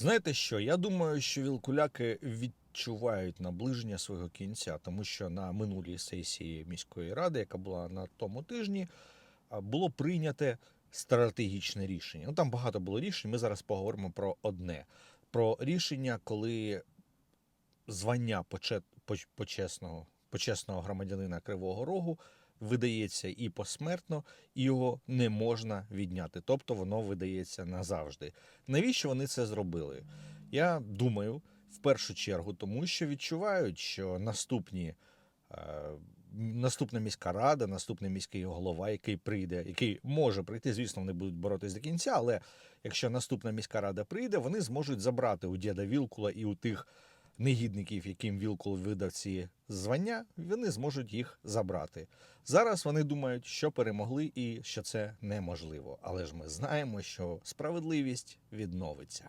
Знаєте що? Я думаю, що вілкуляки відчувають наближення свого кінця, тому що на минулій сесії міської ради, яка була на тому тижні, було прийняте стратегічне рішення. Ну там багато було рішень. Ми зараз поговоримо про одне: про рішення, коли звання почесного, почесного громадянина Кривого Рогу видається і посмертно, і його не можна відняти. Тобто воно видається назавжди. Навіщо вони це зробили? Я думаю, в першу чергу, тому що відчувають, що наступні. е, Наступна міська рада, наступний міський голова, який прийде, який може прийти, звісно, вони будуть боротись до кінця. Але якщо наступна міська рада прийде, вони зможуть забрати у діда Вілкула і у тих негідників, яким Вілкул видав ці звання, вони зможуть їх забрати. Зараз вони думають, що перемогли і що це неможливо. Але ж ми знаємо, що справедливість відновиться.